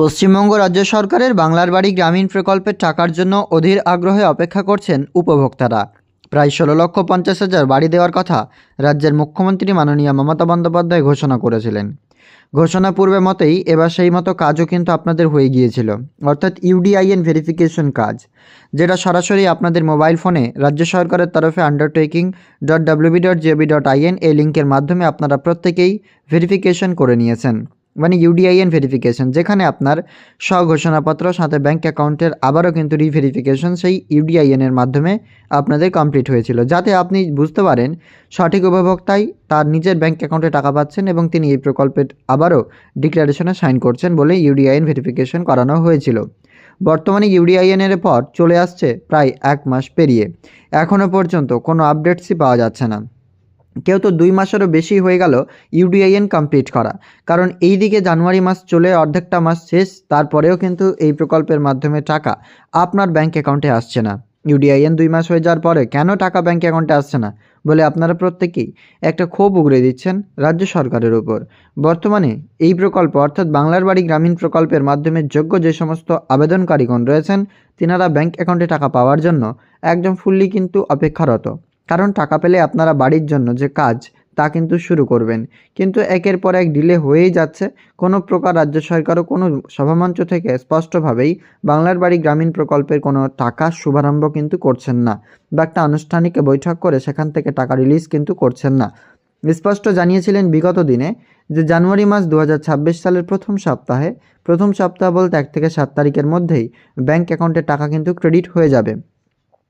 পশ্চিমবঙ্গ রাজ্য সরকারের বাংলার বাড়ি গ্রামীণ প্রকল্পের টাকার জন্য অধীর আগ্রহে অপেক্ষা করছেন উপভোক্তারা। প্রায় ষোলো লক্ষ পঞ্চাশ হাজার বাড়ি দেওয়ার কথা রাজ্যের মুখ্যমন্ত্রী মাননীয় মমতা বন্দ্যোপাধ্যায় ঘোষণা করেছিলেন। ঘোষণা পূর্বে মতেই এবার সেই মতো কাজও কিন্তু আপনাদের হয়ে গিয়েছিল, অর্থাৎ ইউডিআইএন ভেরিফিকেশন কাজ, যেটা সরাসরি আপনাদের মোবাইল ফোনে রাজ্য সরকারের তরফে undertaking dot WB dot GOB dot IN এই লিঙ্কের মাধ্যমে আপনারা প্রত্যেকেই ভেরিফিকেশন করে নিয়েছেন। মানে ইউডিআইএন ভেরিফিকেশন যেখানে আপনার স্বঘোষণাপত্র, সাথে ব্যাঙ্ক অ্যাকাউন্টের আবারও কিন্তু রিভেরিফিকেশন সেই ইউডিআইএনের মাধ্যমে আপনাদের কমপ্লিট হয়েছিল। যাতে আপনি বুঝতে পারেন সঠিক উপভোক্তাই তার নিজের ব্যাঙ্ক অ্যাকাউন্টে টাকা পাচ্ছেন এবং তিনি এই প্রকল্পের আবারও ডিক্লারেশনে সাইন করছেন বলে ইউডিআইএন ভেরিফিকেশন করানো হয়েছিল। বর্তমানে ইউডিআইএন এর পর চলে আসছে প্রায় এক মাস পেরিয়ে। এখনও পর্যন্ত কোনো আপডেটসই পাওয়া যাচ্ছে না। কেউ তো দুই মাসেরও বেশি হয়ে গেল ইউডিআইএন কমপ্লিট করা। কারণ এই দিকে জানুয়ারি মাস চলে, অর্ধেকটা মাস শেষ, তারপরেও কিন্তু এই প্রকল্পের মাধ্যমে টাকা আপনার ব্যাংক অ্যাকাউন্টে আসছে না। ইউডিআইএন দুই মাস হয়ে যাওয়ার পরে কেন টাকা ব্যাংক অ্যাকাউন্টে আসছে না? বলে আপনারা প্রত্যেকেই একটা ক্ষোভ উগড়ে দিচ্ছেন রাজ্য সরকারের উপর। বর্তমানে এই প্রকল্প, অর্থাৎ বাংলার বাড়ি গ্রামীণ প্রকল্পের মাধ্যমে যোগ্য যে সমস্ত আবেদনকারীগণ রয়েছেন, তিনারা ব্যাংক অ্যাকাউন্টে টাকা পাওয়ার জন্য একদম ফুললি কিন্তু অপেক্ষারত। কারণ টাকা পেলে আপনারা বাড়ির জন্য যে কাজ, তা কিন্তু শুরু করবেন। কিন্তু একের পর এক ডিলে হয়েই যাচ্ছে। কোনো প্রকার রাজ্য সরকারও কোনো সভামঞ্চ থেকে স্পষ্টভাবেই বাংলার বাড়ি গ্রামীণ প্রকল্পের কোনো টাকা শুভারম্ভ কিন্তু করছেন না বা একটা আনুষ্ঠানিক বৈঠক করে সেখান থেকে টাকা রিলিজ কিন্তু করছেন না। স্পষ্ট জানিয়েছিলেন বিগত দিনে যে জানুয়ারি মাস দু হাজার ছাব্বিশ সালের প্রথম সপ্তাহে, প্রথম সপ্তাহ বলতে এক থেকে সাত তারিখের মধ্যেই ব্যাংক অ্যাকাউন্টে টাকা কিন্তু ক্রেডিট হয়ে যাবে।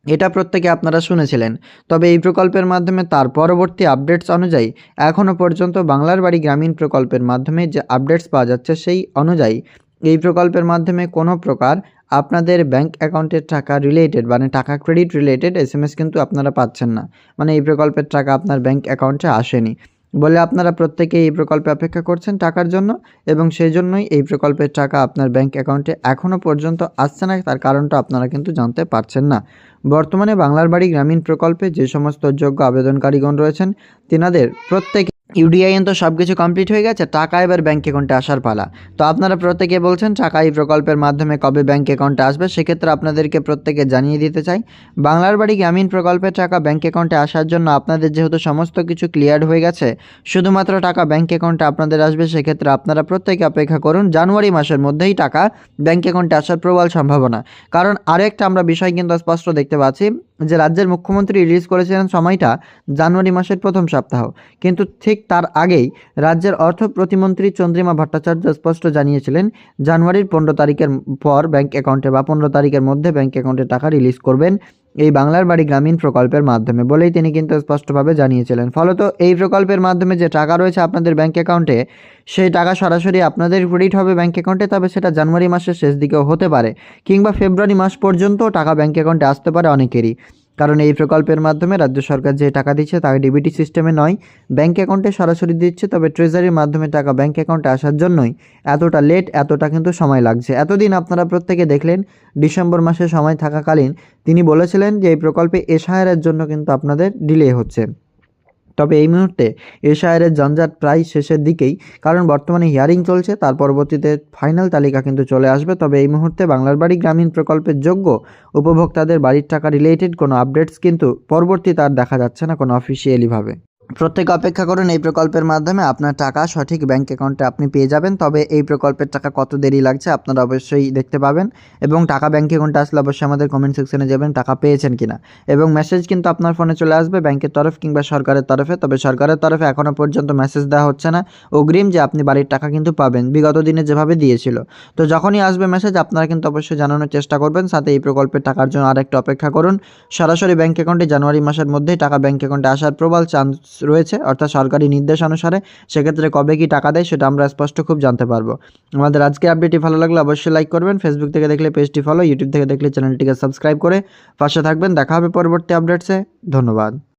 এটা প্রত্যেকে আপনারা শুনেছিলেন। তবে এই প্রকল্পের মাধ্যমে তার পরবর্তী আপডেটস অনুযায়ী এখনও পর্যন্ত বাংলার বাড়ি গ্রামীণ প্রকল্পের মাধ্যমে যে আপডেটস পাওয়া যাচ্ছে সেই অনুযায়ী এই প্রকল্পের মাধ্যমে কোনো প্রকার আপনাদের ব্যাংক অ্যাকাউন্টের টাকা রিলেটেড মানে টাকা ক্রেডিট রিলেটেড এস কিন্তু আপনারা পাচ্ছেন না। মানে এই প্রকল্পের টাকা আপনার ব্যাংক অ্যাকাউন্টে আসেনি। বলে আপনারা প্রত্যেকে এই প্রকল্পে অপেক্ষা করছেন টাকার জন্য এবং সেই জন্যই এই প্রকল্পের টাকা আপনার ব্যাংক অ্যাকাউন্টে এখনও পর্যন্ত আসছে না। তার কারণটা আপনারা কিন্তু জানতে পারছেন না। বর্তমানে বাংলার বাড়ি গ্রামীণ প্রকল্পে যে সমস্ত যোগ্য আবেদনকারীগণ রয়েছেন, তেনাদের প্রত্যেকে ইউডিআইএন তো সব কিছু কমপ্লিট হয়ে গেছে, টাকা এবার ব্যাঙ্ক অ্যাকাউন্টে আসার পালা। তো আপনারা প্রত্যেকে বলছেন টাকা এই প্রকল্পের মাধ্যমে কবে ব্যাঙ্ক অ্যাকাউন্টে আসবে, সেক্ষেত্রে আপনাদেরকে প্রত্যেকে জানিয়ে দিতে চাই। বাংলার বাড়ি গ্রামীণ প্রকল্পের টাকা ব্যাঙ্ক অ্যাকাউন্টে আসার জন্য আপনাদের যেহেতু সমস্ত কিছু ক্লিয়ার হয়ে গেছে, শুধুমাত্র টাকা ব্যাঙ্ক অ্যাকাউন্টে আপনাদের আসবে, সেক্ষেত্রে আপনারা প্রত্যেকে অপেক্ষা করুন, জানুয়ারি মাসের মধ্যেই টাকা ব্যাঙ্ক অ্যাকাউন্টে আসার প্রবল সম্ভাবনা। কারণ আরেকটা আমরা বিষয় কিন্তু স্পষ্ট দেখতে পাচ্ছি যে রাজ্যের মুখ্যমন্ত্রী রিলিজ করেছিলেন সময়টা জানুয়ারি মাসের প্রথম সপ্তাহ। কিন্তু ঠিক তার আগেই রাজ্যের অর্থ প্রতিমন্ত্রী চন্দ্রিমা ভট্টাচার্য স্পষ্ট জানিয়েছিলেন, জানুয়ারির পনেরো তারিখের পর ব্যাংক অ্যাকাউন্টে বা পনেরো তারিখের মধ্যে ব্যাংক অ্যাকাউন্টে টাকা রিলিজ করবেন। এই বাংলার বাড়ি গ্রামীণ প্রকল্পের মাধ্যমে বলেই তিনি কিন্তু স্পষ্টভাবে জানিয়েছিলেন। ফলত এই প্রকল্পের মাধ্যমে যে টাকা রয়েছে আপনাদের ব্যাঙ্ক অ্যাকাউন্টে, সেই টাকা সরাসরি আপনাদের ক্রেডিট হবে ব্যাঙ্ক অ্যাকাউন্টে, তবে সেটা জানুয়ারি মাসের শেষ দিকেও হতে পারে, কিংবা ফেব্রুয়ারি মাস পর্যন্ত টাকা ব্যাঙ্ক অ্যাকাউন্টে আসতে পারে অনেকেরই। কারণ এই প্রকল্পের মাধ্যমে রাজ্য সরকার যে টাকা দিচ্ছে তা ডিবিটি সিস্টেমে নয়, ব্যাংক অ্যাকাউন্টে সরাসরি দিচ্ছে, তবে ট্রেজারির মাধ্যমে টাকা ব্যাংক অ্যাকাউন্টে আসার জন্যই এতটা লেট, এতটা কিন্তু সময় লাগছে। এতদিন আপনারা প্রত্যেকে দেখলেন, ডিসেম্বর মাসে সময় থাকাকালীন তিনি বলেছিলেন যে এই প্রকল্পে এসআইআরের জন্য কিন্তু আপনাদের ডিলে হচ্ছে। তবে এই মুহূর্তে এশায়ারের জঞ্জাট প্রায় শেষের দিকেই, কারণ বর্তমানে হিয়ারিং চলছে, তার পরবর্তীতে ফাইনাল তালিকা কিন্তু চলে আসবে। তবে এই মুহূর্তে বাংলার বাড়ি গ্রামীণ প্রকল্পের যোগ্য উপভোক্তাদের বাড়ির টাকা রিলেটেড কোনো আপডেটস কিন্তু পরবর্তী তার দেখা যাচ্ছে না কোনো অফিসিয়ালিভাবে প্রত্যেকে অপেক্ষা করুন, এই প্রকল্পের মাধ্যমে আপনার টাকা সঠিক ব্যাংক অ্যাকাউন্টে আপনি পেয়ে যাবেন। তবে এই প্রকল্পের টাকা কত দেরি লাগছে আপনারা অবশ্যই দেখতে পাবেন এবং টাকা ব্যাঙ্ক অ্যাকাউন্টে আসলে অবশ্যই আমাদের কমেন্ট সেকশনে যাবেন, টাকা পেয়েছেন কিনা। এবং মেসেজ কিন্তু আপনার ফোনে চলে আসবে ব্যাংকের তরফ কিংবা সরকারের তরফে, তবে সরকারের তরফে এখনও পর্যন্ত মেসেজ দেওয়া হচ্ছে না। অগ্রিম যে আপনি বাড়ির টাকা কিন্তু পাবেন, বিগত দিনে যেভাবে দিয়েছিল। তো যখনই আসবে মেসেজ আপনারা কিন্তু অবশ্যই জানানোর চেষ্টা করবেন, সাথে এই প্রকল্পের টাকার জন্য আরেকটু অপেক্ষা করুন। সরাসরি ব্যাঙ্ক অ্যাকাউন্টে জানুয়ারি মাসের মধ্যেই টাকা ব্যাঙ্ক অ্যাকাউন্টে আসার প্রবল চান্স রয়েছে, অর্থাৎ সরকারি নির্দেশ অনুসারে সেক্ষেত্রে কবে কি টাকা দেয় সেটা আমরা স্পষ্ট খুব জানতে পারব। আমাদের আজকে আপডেটটি ভালো লাগলে অবশ্যই লাইক করবেন ফেসবুক থেকে দেখলে পেজটি ফলো ইউটিউব থেকে দেখলে চ্যানেলটিকে সাবস্ক্রাইব করে পাশে থাকবেন। দেখা হবে পরবর্তী আপডেটসে। ধন্যবাদ।